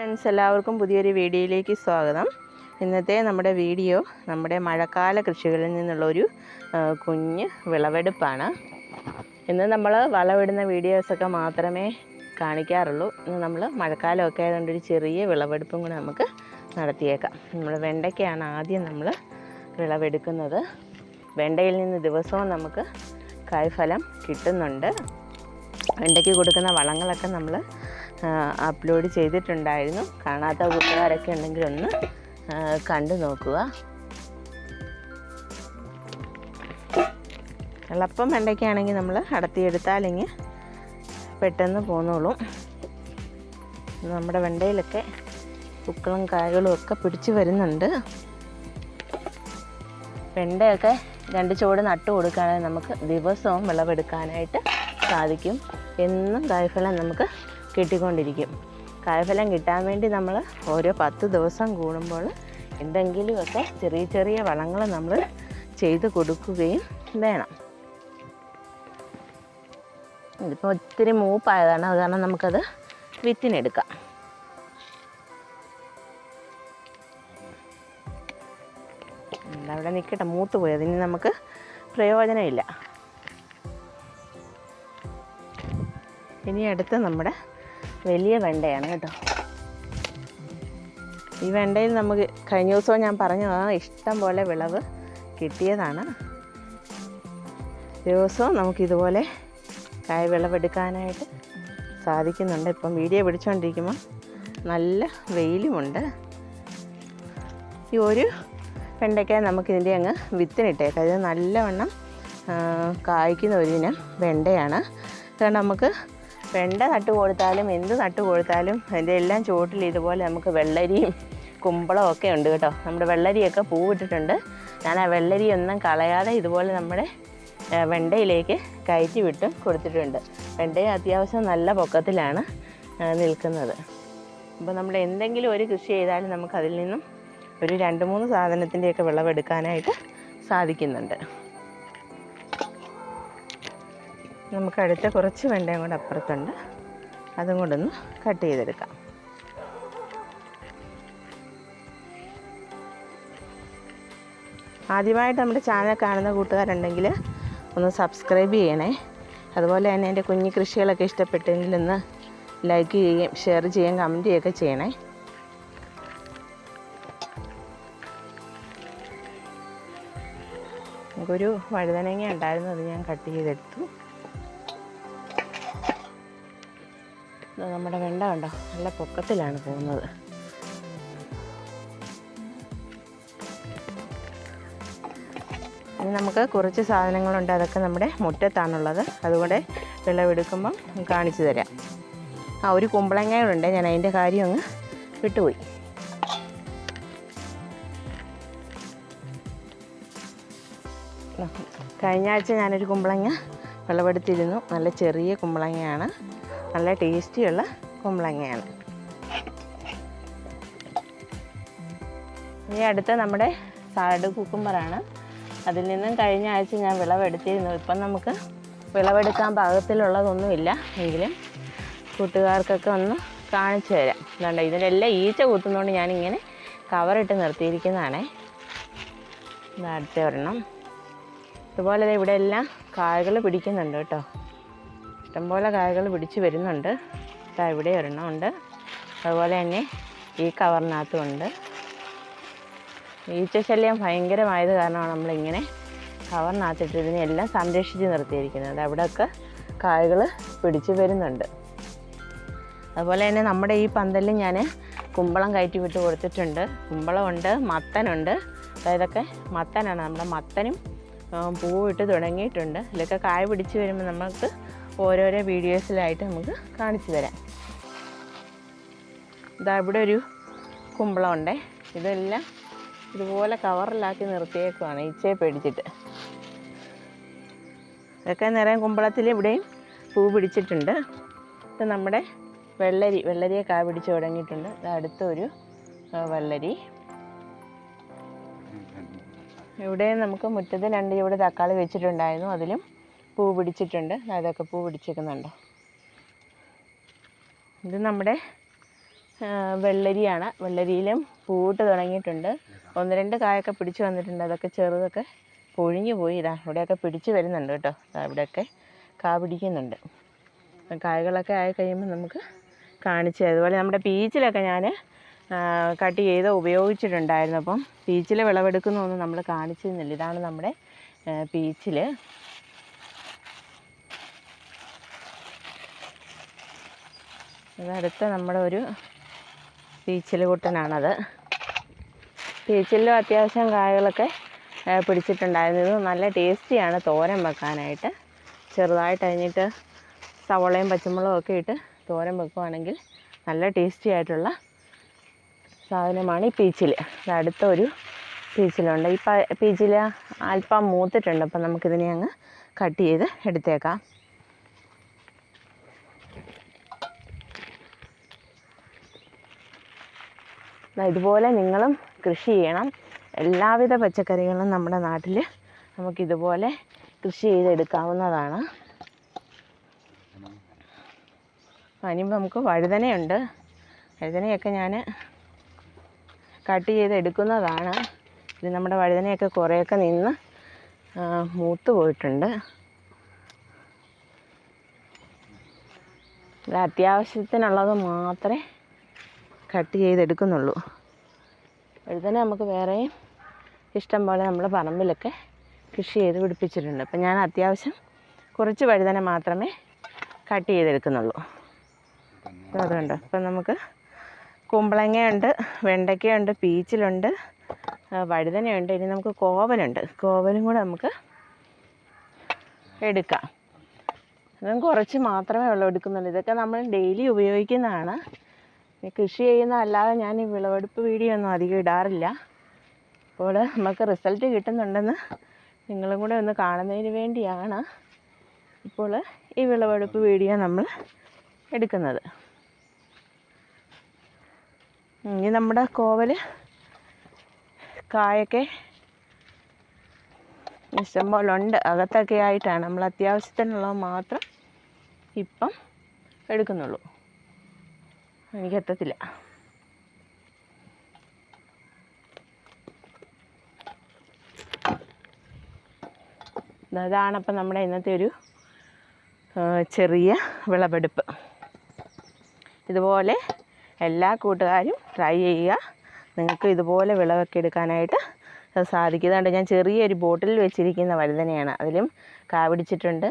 Friends എല്ലാവർക്കും പുതിയൊരു വീഡിയോയിലേക്ക് സ്വാഗതം. ഇന്നത്തെ നമ്മുടെ വീഡിയോ നമ്മുടെ മഴക്കാല കൃഷികളിൽ നിന്നുള്ളൊരു കുഞ്ഞ് വിളവെടുപ്പാണ്. ഇന്ന് നമ്മൾ വളമിടുന്ന വീഡിയോസൊക്കെ മാത്രമേ കാണിക്കാറുള്ളൂ. ഇന്ന് നമ്മൾ മഴക്കാലമൊക്കെ ആയതുകൊണ്ട് ഒരു ചെറിയ വിളവെടുപ്പും കൂടെ നമുക്ക് നടത്തിയേക്കാം. നമ്മൾ വെണ്ടയ്ക്കാണ് ആദ്യം നമ്മൾ വിളവെടുക്കുന്നത്. വെണ്ടയിൽ നിന്ന് ദിവസവും നമുക്ക് കായ്ഫലം കിട്ടുന്നുണ്ട്. വെണ്ടയ്ക്ക് കൊടുക്കുന്ന വളങ്ങളൊക്കെ നമ്മൾ അപ്ലോഡ് ചെയ്തിട്ടുണ്ടായിരുന്നു. കാണാത്ത കൂട്ടുകാരൊക്കെ ഉണ്ടെങ്കിൽ ഒന്ന് കണ്ടു നോക്കുക. എളുപ്പം വെണ്ടയ്ക്കാണെങ്കിൽ നമ്മൾ അടത്തിയെടുത്താലെങ്കിൽ പെട്ടെന്ന് പോന്നോളും. നമ്മുടെ വെണ്ടയിലൊക്കെ പൂക്കളും കായകളും ഒക്കെ പിടിച്ച് വരുന്നുണ്ട്. വെണ്ടയൊക്കെ രണ്ട് ചുവട് നട്ടു കൊടുക്കുകയാണെങ്കിൽ നമുക്ക് ദിവസവും വിളവെടുക്കാനായിട്ട് സാധിക്കും. എന്നും കായ്ഫലം നമുക്ക് കിട്ടിക്കൊണ്ടിരിക്കും. കായഫലം കിട്ടാൻ വേണ്ടി നമ്മൾ ഓരോ പത്ത് ദിവസം കൂടുമ്പോൾ എന്തെങ്കിലുമൊക്കെ ചെറിയ ചെറിയ വളങ്ങൾ നമ്മൾ ചെയ്ത് കൊടുക്കുകയും വേണം. ഇതിപ്പോൾ ഒത്തിരി മൂപ്പായതാണ്. അത് കാരണം നമുക്കത് വിത്തിനെടുക്കാം. അവിടെ നിൽക്കട്ടെ മൂത്ത് പോയത്. ഇനി നമുക്ക് പ്രയോജനമില്ല. ഇനി അടുത്ത് നമ്മുടെ വലിയ വെണ്ടയാണ് കേട്ടോ. ഈ വെണ്ടയിൽ നമുക്ക് കഴിഞ്ഞ ദിവസവും ഞാൻ പറഞ്ഞതാണ് ഇഷ്ടം പോലെ വിളവ് കിട്ടിയതാണ്. ദിവസവും നമുക്കിതുപോലെ കായ വിളവെടുക്കാനായിട്ട് സാധിക്കുന്നുണ്ട്. ഇപ്പം വീഡിയോ പിടിച്ചുകൊണ്ടിരിക്കുമ്പോൾ നല്ല വെയിലുമുണ്ട്. ഈ ഒരു വെണ്ടയ്ക്ക നമുക്കിതിന്റെ അങ്ങ് വിത്തിനിട്ടേക്കാം. ഇത് നല്ലവണ്ണം കായ്ക്കുന്ന ഒരു ഇനം വെണ്ടയാണ്. കാരണം നമുക്ക് വെണ്ട നട്ട് കൊടുത്താലും എന്ത് നട്ട് കൊടുത്താലും അതിന്റെ എല്ലാം ചുവട്ടിൽ ഇതുപോലെ നമുക്ക് വെള്ളരിയും കുമ്പളം ഒക്കെ ഉണ്ട് കേട്ടോ. നമ്മുടെ വെള്ളരിയൊക്കെ പൂവിട്ടിട്ടുണ്ട് ഞാൻ ആ വെള്ളരി ഒന്നും കളയാതെ ഇതുപോലെ നമ്മുടെ വെണ്ടയിലേക്ക് കയറ്റി വിട്ട് കൊടുത്തിട്ടുണ്ട്. വെണ്ടയെ അത്യാവശ്യം നല്ല പൊക്കത്തിലാണ് നിൽക്കുന്നത്. അപ്പോൾ നമ്മൾ എന്തെങ്കിലും ഒരു കൃഷി ചെയ്താലും നമുക്ക് അതിൽ നിന്നും ഒരു രണ്ട് മൂന്ന് സാധനത്തിന്റെയൊക്കെ വിളവെടുക്കാനായിട്ട് സാധിക്കുന്നുണ്ട്. നമുക്ക് അടുത്ത കുറച്ച് വെണ്ടയും കൂടെ അപ്പുറത്തുണ്ട്. അതും കൂടെ ഒന്ന് കട്ട് ചെയ്തെടുക്കാം. ആദ്യമായിട്ട് നമ്മുടെ ചാനൽ കാണുന്ന കൂട്ടുകാരുണ്ടെങ്കിൽ ഒന്ന് സബ്സ്ക്രൈബ് ചെയ്യണേ. അതുപോലെ തന്നെ എന്റെ കുഞ്ഞു കൃഷികളൊക്കെ ഇഷ്ടപ്പെട്ടെങ്കിൽ ഒന്ന് ലൈക്ക് ചെയ്യുകയും ഷെയർ ചെയ്യുകയും കമന്റ് ചെയ്യുകയൊക്കെ ചെയ്യണേ. നമുക്കൊരു വഴുതനങ്ങ ഉണ്ടായിരുന്നു അത് ഞാൻ കട്ട് ചെയ്തെടുത്തു. നമ്മുടെ വെണ്ട കണ്ടോ? നല്ല പൊക്കത്തിലാണ് പോകുന്നത്. ഇനി നമുക്ക് കുറച്ച് സാധനങ്ങളുണ്ട് അതൊക്കെ നമ്മുടെ മുറ്റത്താണുള്ളത്. അതുകൂടെ വിളവെടുക്കുമ്പം കാണിച്ചു തരാം. ആ ഒരു കുമ്പളങ്ങയുണ്ട്. ഞാൻ അതിന്റെ കാര്യം അങ്ങ് വിട്ടുപോയി. കഴിഞ്ഞ ആഴ്ച ഞാനൊരു കുമ്പളങ്ങ വിളവെടുത്തിരുന്നു. നല്ല ചെറിയ കുമ്പളങ്ങയാണ്. നല്ല ടേസ്റ്റിയുള്ള കുമ്പളങ്ങയാണ്. ഇനി അടുത്ത നമ്മുടെ സാലഡ് കുക്കുമ്പറാണ് അതിൽ നിന്നും കഴിഞ്ഞ ആഴ്ച ഞാൻ വിളവെടുത്തിരുന്നു. ഇപ്പം നമുക്ക് വിളവെടുക്കാൻ പാകത്തിലുള്ളതൊന്നുമില്ല. എങ്കിലും കൂട്ടുകാർക്കൊക്കെ ഒന്ന് കാണിച്ചു തരാം. അതുകൊണ്ട് ഇതിനെല്ലാം ഈച്ച കൂത്തുന്നതുകൊണ്ട് ഞാനിങ്ങനെ കവറിട്ട് നിർത്തിയിരിക്കുന്നതാണേ. അടുത്ത ഒരെണ്ണം. ഇതുപോലെ ഇവിടെ എല്ലാം കായകൾ പിടിക്കുന്നുണ്ട് കേട്ടോ. ഇഷ്ടംപോലെ കായകൾ പിടിച്ച് വരുന്നുണ്ട്. ഇതാ ഇവിടെ ഒരെണ്ണം ഉണ്ട്. അതുപോലെ തന്നെ ഈ കവറിനകത്തും ഉണ്ട്. ഈച്ചശല്യം ഭയങ്കരമായത് കാരണമാണ് നമ്മളിങ്ങനെ കവറിനകത്തിട്ട് ഇതിനെല്ലാം സംരക്ഷിച്ച് നിർത്തിയിരിക്കുന്നത്. അവിടെയൊക്കെ കായകൾ പിടിച്ച് വരുന്നുണ്ട്. അതുപോലെ തന്നെ നമ്മുടെ ഈ പന്തലിൽ ഞാൻ കുമ്പളം കയറ്റി വിട്ട് കൊടുത്തിട്ടുണ്ട്. കുമ്പളമുണ്ട് മത്തനുണ്ട്. അതായതൊക്കെ മത്തനാണ്. നമ്മുടെ മത്തനും പൂവിട്ട് തുടങ്ങിയിട്ടുണ്ട്. ഇതിലൊക്കെ കായ പിടിച്ച് വരുമ്പോൾ നമുക്ക് ഓരോരോ വീഡിയോസിലായിട്ട് നമുക്ക് കാണിച്ചു തരാം. ഇതാ ഇവിടെ ഒരു കുമ്പളമുണ്ടേ. ഇതെല്ലാം ഇതുപോലെ കവറിലാക്കി നിർത്തിയേക്കുവാണ്. ഈച്ചയെ പേടിച്ചിട്ട്. ഇതൊക്കെ നിറയെ കുമ്പളത്തിൽ ഇവിടെയും പൂ പിടിച്ചിട്ടുണ്ട്. ഇത് നമ്മുടെ വെള്ളരി വെള്ളരിയെ കാ പിടിച്ച് തുടങ്ങിയിട്ടുണ്ട്. അടുത്ത ഒരു വെള്ളരി. ഇവിടെ നമുക്ക് മുറ്റത്ത് രണ്ട് ഇവിടെ തക്കാളി വെച്ചിട്ടുണ്ടായിരുന്നു. അതിലും പൂ പിടിച്ചിട്ടുണ്ട്. അതൊക്കെ പൂ പിടിച്ചേക്കുന്നുണ്ടോ. ഇത് നമ്മുടെ വെള്ളരിയാണ്. വെള്ളരിയിലും പൂവിട്ട് തുടങ്ങിയിട്ടുണ്ട്. ഒന്ന് രണ്ട് കായൊക്കെ പിടിച്ചു വന്നിട്ടുണ്ട്. അതൊക്കെ ചെറുതൊക്കെ പൊഴിഞ്ഞു പോയി. ഇതാ ഇവിടെയൊക്കെ പിടിച്ചു വരുന്നുണ്ട് കേട്ടോ. ഇവിടെയൊക്കെ കാ പിടിക്കുന്നുണ്ട്. കായകളൊക്കെ ആയി കഴിയുമ്പോൾ നമുക്ക് കാണിച്ചു അതുപോലെ നമ്മുടെ പീച്ചിലൊക്കെ ഞാൻ കട്ട് ചെയ്ത് ഉപയോഗിച്ചിട്ടുണ്ടായിരുന്നു. അപ്പം പീച്ചിൽ വിളവെടുക്കുന്നൊന്നും നമ്മൾ കാണിച്ചിരുന്നില്ല. ഇതാണ് നമ്മുടെ പീച്ചിൽ ഇതടുത്ത നമ്മുടെ ഒരു പീച്ചിൽ കുട്ടനാണത്. പീച്ചിലും അത്യാവശ്യം കായകളൊക്കെ പിടിച്ചിട്ടുണ്ടായിരുന്നു. ഇത് നല്ല ടേസ്റ്റിയാണ് തോരൻ വെക്കാനായിട്ട്. ചെറുതായിട്ട് അരിഞ്ഞിട്ട് സവളയും പച്ചമുളകും ഒക്കെ ഇട്ട് തോരൻ വെക്കുവാണെങ്കിൽ നല്ല ടേസ്റ്റി ആയിട്ടുള്ള സാധനമാണ് ഈ പീച്ചിൽ. അടുത്ത പീച്ചിലുണ്ട്. ഈ പീച്ചിൽ അല്പം മൂത്തിട്ടുണ്ട്. അപ്പം നമുക്കിതിനെ അങ്ങ് കട്ട് ചെയ്ത് എടുത്തേക്കാം. ഇതുപോലെ നിങ്ങളും കൃഷി ചെയ്യണം. എല്ലാവിധ പച്ചക്കറികളും നമ്മുടെ നാട്ടിൽ നമുക്കിതുപോലെ കൃഷി ചെയ്തെടുക്കാവുന്നതാണ്. ഇനിയിപ്പോൾ നമുക്ക് വഴുതനയുണ്ട്. വഴുതനയൊക്കെ ഞാൻ കട്ട് ചെയ്തെടുക്കുന്നതാണ്. ഇത് നമ്മുടെ വഴുതനയൊക്കെ കുറേയൊക്കെ നിന്ന് മൂത്ത് പോയിട്ടുണ്ട്. ഇത് അത്യാവശ്യത്തിനുള്ളത് മാത്രമേ കട്ട് ചെയ്തെടുക്കുന്നുള്ളൂ. വഴുതന നമുക്ക് വേറെയും ഇഷ്ടം പോലെ നമ്മൾ പറമ്പിലൊക്കെ കൃഷി ചെയ്ത് പിടിപ്പിച്ചിട്ടുണ്ട്. അപ്പം ഞാൻ അത്യാവശ്യം കുറച്ച് വഴുതന മാത്രമേ കട്ട് ചെയ്തെടുക്കുന്നുള്ളൂ. അതുകൊണ്ട് അപ്പം നമുക്ക് കുമ്പളങ്ങയുണ്ട് വെണ്ടയ്ക്കയുണ്ട് പീച്ചിലുണ്ട് വഴുതനയുണ്ട് ഇനി നമുക്ക് കോവലുണ്ട് കോവലും കൂടെ നമുക്ക് എടുക്കാം. അതും കുറച്ച് മാത്രമേ ഉള്ളൂ എടുക്കുന്നുള്ളൂ. ഇതൊക്കെ നമ്മൾ ഡെയിലി ഉപയോഗിക്കുന്നതാണ്. കൃഷി ചെയ്യുന്ന അല്ലാതെ ഞാൻ ഈ വിളവെടുപ്പ് വീഡിയോ ഒന്നും അധികം ഇടാറില്ല. അപ്പോൾ നമുക്ക് റിസൾട്ട് കിട്ടുന്നുണ്ടെന്ന് നിങ്ങളും കൂടെ ഒന്ന് കാണുന്നതിന് വേണ്ടിയാണ് ഇപ്പോൾ ഈ വിളവെടുപ്പ് വീഡിയോ നമ്മൾ എടുക്കുന്നത്. ഇനി നമ്മുടെ കോവൽ കായൊക്കെ ഇഷ്ടംപോലെ ഉണ്ട് അകത്തൊക്കെ ആയിട്ടാണ്. നമ്മൾ അത്യാവശ്യത്തിനുള്ളത് മാത്രം ഇപ്പം എടുക്കുന്നുള്ളൂ. എനിക്ക് എത്തത്തില്ല അതാണ് അപ്പം നമ്മുടെ ഇന്നത്തെ ഒരു ചെറിയ വിളവെടുപ്പ്. ഇതുപോലെ എല്ലാ കൂട്ടുകാരും ട്രൈ ചെയ്യുക. നിങ്ങൾക്ക് ഇതുപോലെ വിളവൊക്കെ എടുക്കാനായിട്ട് സാധിക്കുന്നുണ്ട് ഞാൻ ചെറിയൊരു ബോട്ടിൽ വെച്ചിരിക്കുന്ന വഴുതനയാണ്. അതിലും കാ പിടിച്ചിട്ടുണ്ട്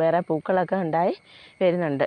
വേറെ പൂക്കളൊക്കെ ഉണ്ടായി വരുന്നുണ്ട്.